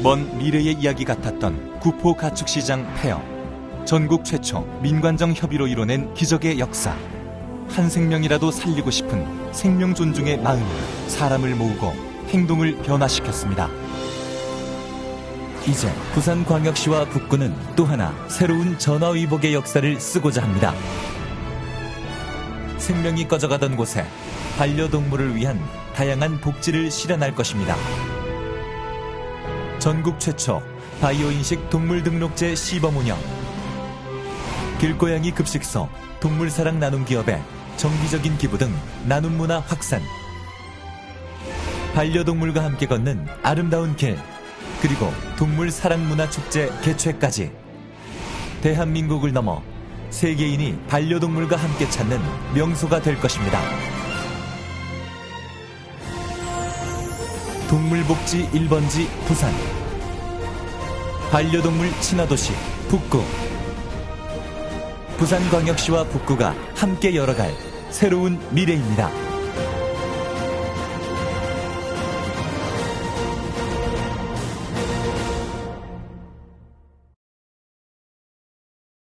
먼 미래의 이야기 같았던 구포 가축시장 폐업. 전국 최초 민관정 협의로 이뤄낸 기적의 역사. 한 생명이라도 살리고 싶은 생명 존중의 마음이 사람을 모으고 행동을 변화시켰습니다. 이제 부산광역시와 북구는 또 하나 새로운 전화위복의 역사를 쓰고자 합니다. 생명이 꺼져가던 곳에 반려동물을 위한 다양한 복지를 실현할 것입니다. 전국 최초 바이오 인식 동물 등록제 시범 운영. 길고양이 급식소 동물 사랑 나눔 기업의 정기적인 기부 등 나눔 문화 확산. 반려동물과 함께 걷는 아름다운 길 그리고 동물 사랑 문화 축제 개최까지. 대한민국을 넘어 세계인이 반려동물과 함께 찾는 명소가 될 것입니다. 동물복지 1번지 부산 반려동물 친화도시 북구 부산광역시와 북구가 함께 열어갈 새로운 미래입니다.